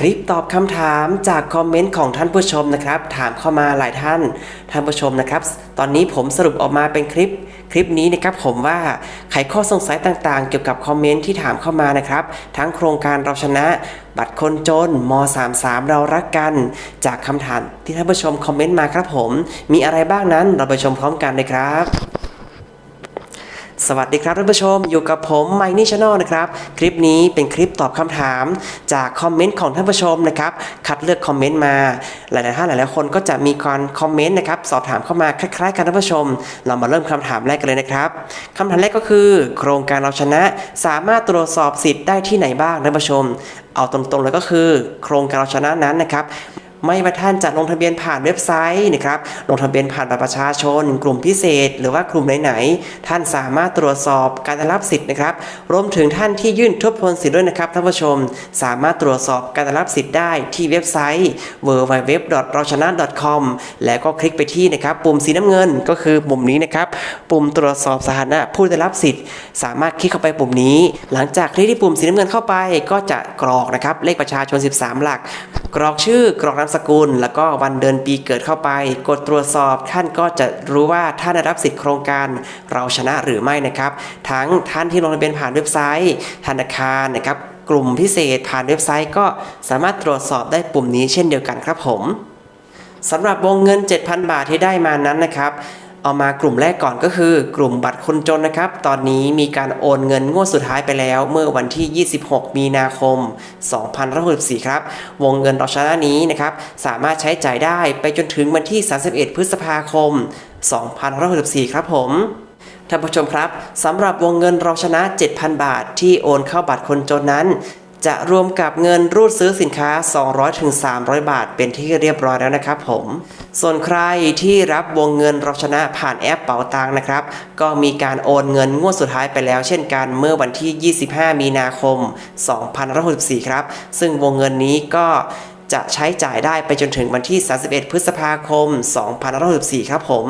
คลิปตอบคำถามจากคอมเมนต์ของท่านผู้ชมนะครับ ถามเข้ามาหลายท่านท่านผู้ชมนะครับ ตอนนี้ผมสรุปออกมาเป็นคลิปคลิปนี้นะครับผมว่าไขข้อสงสัยต่างๆ เกี่ยวกับคอมเมนต์ที่ถามเข้ามานะครับ ทั้งโครงการเราชนะ บัตรคนจนม 33 เรารักกัน จากคำถามที่ท่านผู้ชมคอมเมนต์มาครับผม มีอะไรบ้างนั้นเราไปชมพร้อมกันเลยครับ สวัสดีครับท่านผู้ชมอยู่กับผมไมนี่ชาแนลนะครับ คลิปนี้เป็นคลิปตอบคำถาม จากคอมเมนต์ของท่านผู้ชมนะครับ คัดเลือกคอมเมนต์มา หลายๆท่านหลายๆคนก็จะมีการคอมเมนต์นะครับสอบถามเข้ามาคล้ายๆกันท่านผู้ชม เรามาเริ่มคำถามแรกกันเลยนะครับคำถามแรกก็คือ โครงการเราชนะสามารถตรวจสอบสิทธิ์ได้ที่ไหนบ้างท่านผู้ชม เอาตรงๆเลยก็คือ โครงการเราชนะนั้นนะครับ ไม่ว่าท่านจะลงทะเบียนผ่านเว็บไซต์นะครับลงทะเบียนผ่านบัตรประชาชน กลุ่มพิเศษ หรือว่ากลุ่มไหนๆท่านสามารถตรวจสอบการรับสิทธิ์นะครับรวมถึงท่านที่ยื่นทบทวนสิทธิ์ด้วยนะครับท่านผู้ชม สามารถตรวจสอบการรับสิทธิ์ได้ที่เว็บไซต์ www. เราชนะ .com แล้วก็คลิกไปที่นะครับปุ่มสีน้ำเงินก็คือปุ่มนี้นะครับปุ่มตรวจสอบสถานะผู้ได้รับสิทธิ์ สามารถคลิกเข้าไปปุ่มนี้ หลังจากคลิกที่ปุ่มสีน้ำเงินเข้าไป ก็จะกรอกนะครับเลขประชาชน 13 หลัก กรอกชื่อกรอกนามสกุล แล้วก็วันเดือนปีเกิดเข้าไป กดตรวจสอบท่านก็จะรู้ว่าท่านได้รับสิทธิโครงการเราชนะหรือไม่นะครับ ทั้งท่านที่ลงทะเบียนผ่านเว็บไซต์ธนาคารนะครับ กลุ่มพิเศษผ่านเว็บไซต์ก็สามารถตรวจสอบได้ปุ่มนี้เช่นเดียวกันครับผมสำหรับวงเงิน 7,000 บาทที่ได้มานั้นนะครับ เอามากลุ่มแรกก่อนก็คือกลุ่มบัตรคนจนนะครับ ตอนนี้มีการโอนเงินงวดสุดท้ายไปแล้ว เมื่อวันที่ 26 มีนาคม 2564 ครับ วงเงินเราชนะนี้นะครับ สามารถใช้จ่ายได้ไปจนถึงวันที่ 31 พฤษภาคม 2564 ครับผมท่านผู้ชมครับสำหรับวงเงินเราชนะ 7,000 บาทที่โอนเข้าบัตรคนจนนั้น จะรวมกับเงินรูดซื้อสินค้า 200-300 บาท เป็นที่เรียบร้อยแล้วนะครับผม ส่วนใครที่รับวงเงินเราชนะผ่านแอปเป๋าตังนะครับ ก็มีการโอนเงินงวดสุดท้ายไปแล้วเช่นกันเมื่อวันที่ 25 มีนาคม 2564 ครับ ซึ่งวงเงินนี้ก็จะใช้จ่ายได้ไปจนถึงวันที่ 31 พฤษภาคม 2564 ครับผม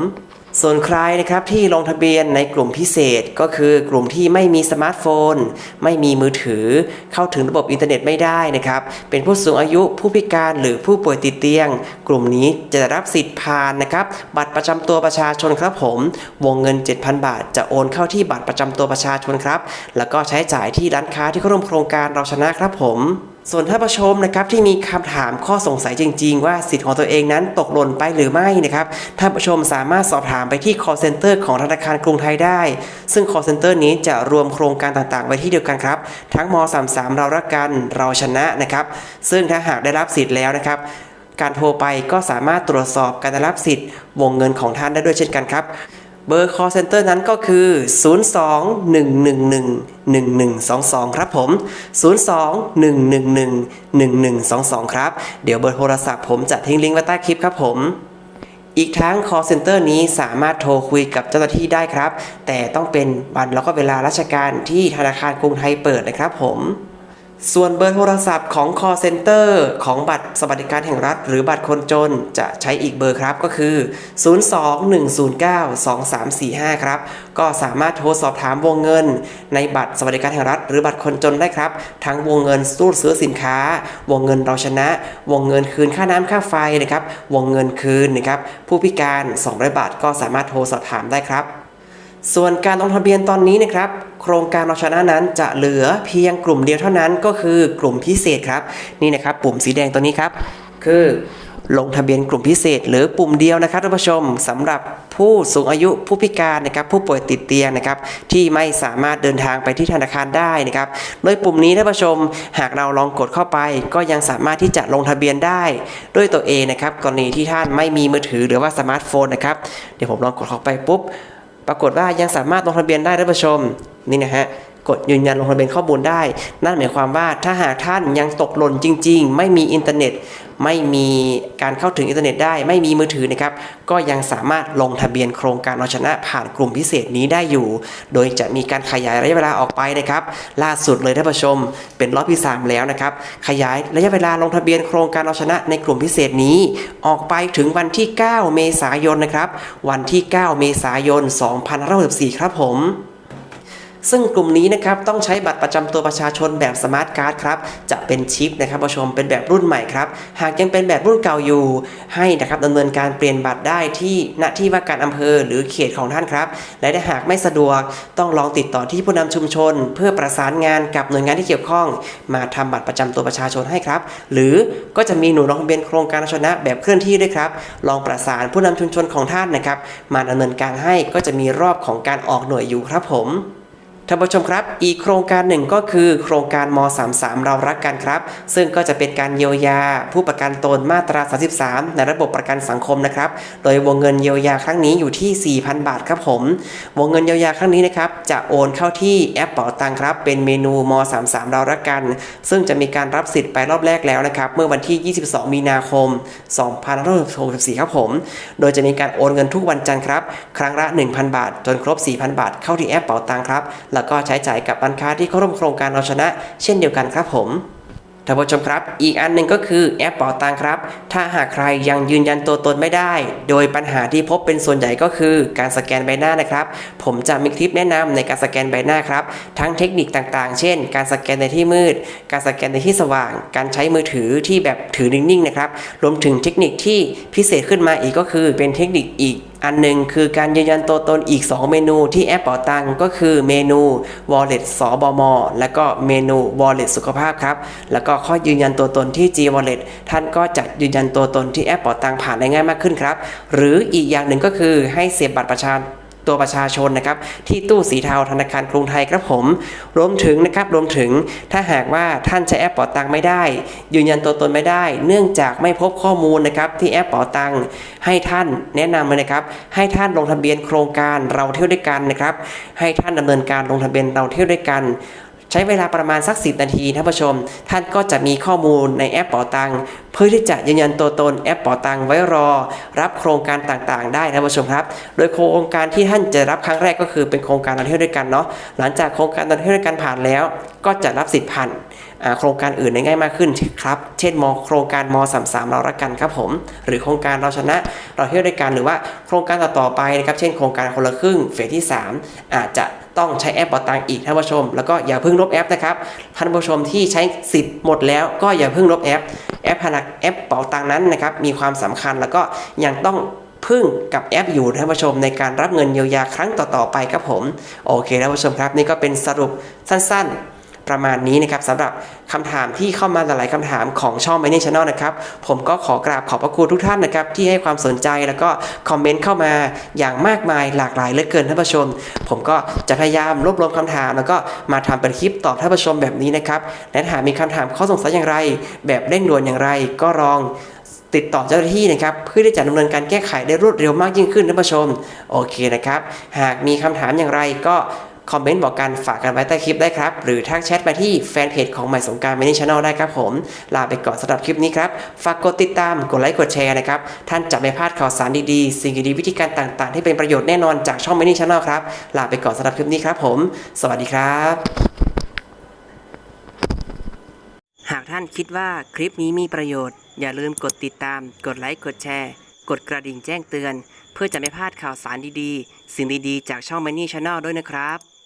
ส่วนใครนะครับที่ลงทะเบียนในกลุ่มพิเศษก็คือกลุ่มที่ไม่มีสมาร์ทโฟน ไม่มีมือถือ เข้าถึงระบบอินเทอร์เน็ตไม่ได้นะครับ เป็นผู้สูงอายุผู้พิการหรือผู้ป่วยติดเตียง กลุ่มนี้จะได้รับสิทธิ์ผ่านนะครับ บัตรประจำตัวประชาชนครับผม วงเงิน 7,000 บาท จะโอนเข้าที่บัตรประจำตัวประชาชนครับ แล้วก็ใช้จ่ายที่ร้านค้าที่เข้าร่วมโครงการเราชนะครับผม ส่วนท่านผู้ชมนะครับที่มีคำถามข้อสงสัยจริง ๆ ว่าสิทธิ์ของตัวเองนั้นตกหล่นไปหรือไม่นะครับท่านผู้ชมสามารถสอบถามไปที่ call center ของธนาคารกรุงไทยได้ ซึ่ง call center นี้จะรวมโครงการต่างๆ ไว้ที่เดียวกันครับ ทั้งม 33 เรารักกันเราชนะนะครับ ซึ่งถ้าหากได้รับสิทธิ์แล้วนะครับการโทรไปก็สามารถตรวจสอบการได้รับสิทธิ์วงเงินของท่านได้ด้วยเช่นกันครับ เบอร์ call center นั้นก็คือ 02-111-1122 ครับผม 02-111-1122 ครับ เดี๋ยวเบอร์โทรศัพท์ผมจะทิ้งลิงก์ไว้ใต้คลิปครับผมอีกทั้ง call center นี้สามารถโทรคุยกับเจ้าหน้าที่ได้ครับ แต่ต้องเป็นวันแล้วก็เวลาราชการที่ธนาคารกรุงไทยเปิดนะครับผม ส่วนเบอร์โทรศัพท์ของ call center ของบัตรสวัสดิการแห่งรัฐ หรือบัตรคนจนจะใช้อีกเบอร์ครับก็คือ 02-109-2345 ครับ ก็สามารถโทรสอบถามวงเงิน ในบัตรสวัสดิการแห่งรัฐ หรือบัตรคนจนได้ครับ ทั้งวงเงินสู้ซื้อสินค้า วงเงินเราชนะ วงเงินคืนค่าน้ำค่าไฟนะครับ วงเงินคืนนะครับผู้พิการ 200 บาทก็สามารถโทรสอบถามได้ครับ ส่วนการลงทะเบียนตอนนี้นะครับ โครงการเราชนะนั้นจะเหลือเพียงกลุ่มเดียวเท่านั้นก็คือกลุ่มพิเศษครับ นี่นะครับปุ่มสีแดงตัวนี้ครับ คือลงทะเบียนกลุ่มพิเศษ หรือปุ่มเดียวนะครับท่านผู้ชมสำหรับผู้สูงอายุผู้พิการนะครับผู้ป่วยติดเตียงนะครับที่ไม่สามารถเดินทางไปที่ธนาคารได้นะครับโดยปุ่มนี้ท่านผู้ชม หากเราลองกดเข้าไป ก็ยังสามารถที่จะลงทะเบียนได้ ด้วยตัวเองนะครับกรณีที่ท่านไม่มีมือถือหรือว่าสมาร์ทโฟนนะครับเดี๋ยวผมลองกดเข้าไปปุ๊บ ปรากฏว่ายังสามารถลงทะเบียนได้ท่านผู้ชม นี่นะฮะกดยืนยันลงทะเบียนข้อมูลได้ นั่นหมายความว่าถ้าหากท่านยังตกหล่นจริง ๆ ไม่มีอินเทอร์เน็ต ไม่มีการเข้าถึงอินเทอร์เน็ตได้ ไม่มีมือถือนะครับ ก็ยังสามารถลงทะเบียนโครงการเอาชนะผ่านกลุ่มพิเศษนี้ได้อยู่ โดยจะมีการขยายระยะเวลาออกไปนะครับ ล่าสุดเลยท่านผู้ชม เป็นรอบที่ 3 แล้วนะครับ ขยายระยะเวลาลงทะเบียนโครงการเอาชนะในกลุ่มพิเศษนี้ ออกไปถึงวันที่ 9 เมษายนนะครับ วันที่ 9 เมษายน 2564ครับผม ซึ่งกลุ่มนี้นะครับต้องใช้บัตรประจำตัวประชาชนแบบสมาร์ทการ์ดครับ จะเป็นชิปนะครับผู้ชมเป็นแบบรุ่นใหม่ครับ หากยังเป็นแบบรุ่นเก่าอยู่ ให้นะครับดำเนินการเปลี่ยนบัตรได้ที่ณที่ว่าการอำเภอหรือเขตของท่านครับ และถ้าหากไม่สะดวกต้องลองติดต่อที่ผู้นำชุมชน เพื่อประสานงานกับหน่วยงานที่เกี่ยวข้อง มาทำบัตรประจำตัวประชาชนให้ครับ หรือก็จะมีหน่วยลงทะเบียนโครงการชนะแบบเคลื่อนที่ด้วยครับ ลองประสานผู้นำชุมชนของท่านนะครับ มาดำเนินการให้ก็จะมีรอบของการออกหน่วยอยู่ครับผม ท่านผู้ชมครับ อีกโครงการหนึ่งก็คือ โครงการม 33 เรารักกันครับ ซึ่งก็จะเป็นการเยียวยา ผู้ประกันตนมาตรา 33 ในระบบประกันสังคมนะครับ โดยวงเงินเยียวยาครั้งนี้อยู่ที่ 4,000 บาทครับผม วงเงินเยียวยาครั้งนี้นะครับจะโอนเข้าที่แอปเป๋าตังครับ เป็นเมนูม 33 เรารักกัน ซึ่งจะมีการรับสิทธิ์ไปรอบแรกแล้วนะครับเมื่อวันที่ 22 มีนาคม 2564 ครับผม โดยจะมีการโอนเงินทุกวันจันทร์ครับ ครั้งละ 1,000 บาท จนครบ 4,000 บาท เข้าที่แอปเป๋าตังครับแล้วก็ใช้จ่ายกับร้านค้าที่เข้าร่วมโครงการเราชนะ เช่นเดียวกันครับผมท่านผู้ชมครับ อีกอันหนึ่งก็คือแอปเป๋าตังครับ ถ้าหากใครยังยืนยันตัวตนไม่ได้ โดยปัญหาที่พบเป็นส่วนใหญ่ก็คือการสแกนใบหน้านะครับ ผมจะมีคลิปแนะนำในการสแกนใบหน้าครับ ทั้งเทคนิคต่างๆ เช่น การสแกนในที่มืด การสแกนในที่สว่าง การใช้มือถือที่แบบถือนิ่งๆนะครับ รวมถึงเทคนิคที่พิเศษขึ้นมาอีกก็คือเป็นเทคนิคอีก อันหนึ่งคือการยืนยันตัวตนอีก 2 เมนูที่แอปเป๋าตังก็คือเมนู Wallet สบม และก็เมนู Wallet สุขภาพครับ แล้วก็ข้อยืนยันตัวตนที่ G Wallet ท่านก็จะยืนยันตัวตนที่แอปเป๋าตังผ่านได้ง่ายมากขึ้นครับ หรืออีกอย่างหนึ่งก็คือให้เสียบบัตรประชา ตัวประชาชนนะครับที่ตู้สีเทาธนาคารกรุงไทยครับผม รวมถึงนะครับรวมถึงถ้าหากว่าท่านใช้แอปเป๋าตังไม่ได้ ยืนยันตัวตนไม่ได้ เนื่องจากไม่พบข้อมูลนะครับที่แอปเป๋าตังให้ท่านแนะนำเลยนะครับ ให้ท่านลงทะเบียนโครงการเราเที่ยวด้วยกันนะครับ ให้ท่านดำเนินการลงทะเบียนเราเที่ยวด้วยกัน ใช้เวลาประมาณสัก 10 นาทีท่านผู้ชม ท่านก็จะมีข้อมูลในแอปเป๋าตังเพื่อที่จะยืนยันตัวตนแอปเป๋าตังไว้รอ รับโครงการต่างๆ ได้ท่านผู้ชมครับ โดยโครงการที่ท่านจะรับครั้งแรกก็คือเป็นโครงการเราเที่ยวด้วยกันเนาะหลังจากโครงการเราเที่ยวด้วยกันผ่านแล้ว ก็จะรับสิทธิ์ผ่านโครงการอื่นได้ง่ายมากขึ้นครับ เช่นมโครงการม33เรารักกันครับผม หรือโครงการเราชนะเราเที่ยวด้วยกันหรือว่าโครงการต่อๆไปนะครับ เช่นโครงการคนละครึ่งเฟสที่ 3 อาจจะต้องใช้แอปเป่าตังอีกท่านผู้ชม แล้วก็อย่าเพิ่งลบแอปนะครับท่านผู้ชมที่ใช้สิทธิ์หมดแล้วก็อย่าเพิ่งลบแอปแอปพนักแอปเป่าตังนั้นนะครับมีความสำคัญแล้วก็ยังต้องพึ่งกับแอปอยู่ท่านผู้ชมในการรับเงินเยียวยาครั้งต่อๆไปครับผมโอเคท่านผู้ชมครับ นี่ก็เป็นสรุปสั้นๆ ประมาณนี้นะครับสำหรับคำถามที่เข้ามาหลาย ๆคำถามของช่อง m a n y Channel นะครับ ผมก็ขอกราบขอบพระคุณทุกท่านนะครับ ที่ให้ความสนใจแล้วก็คอมเมนต์เข้ามาอย่างมากมายหลากหลายเหลือเกินท่านผู้ชม ผมก็จะพยายามรวบรวมคำถาม แล้วก็มาทำเป็นคลิปตอบท่านผู้ชมแบบนี้นะครับและหากมีคำถามข้อสงสัยอย่างไร แบบเร่งด่วนอย่างไร ก็ลองติดต่อเจ้าหน้าที่นะครับ เพื่อที่จะดำเนินการแก้ไขได้รวดเร็วมากยิ่งขึ้นท่านผู้ชม โอเคนะครับ หากมีคำถามอย่างไรก็ คอมเมนต์บอกกันฝากกันไว้ใต้คลิปได้ครับ หรือทักแชทมาที่แฟนเพจของใหม่สงการมินิชแนลได้ครับผม ลาไปก่อนสำหรับคลิปนี้ครับ ฝากกดติดตาม กดไลค์ กดแชร์นะครับ ท่านจะไม่พลาดข่าวสารดีๆ สิ่งดีๆวิธีการต่างๆ ที่เป็นประโยชน์แน่นอนจากช่องมินิชแนลครับ ลาไปก่อนสำหรับคลิปนี้ครับผม สวัสดีครับ หากท่านคิดว่าคลิปนี้มีประโยชน์ อย่าลืมกดติดตาม กดไลค์ กดแชร์ กดกระดิ่งแจ้งเตือน เพื่อจะไม่พลาดข่าวสารดีๆ สิ่งดีๆ จากช่อง Money Channel ด้วยนะครับ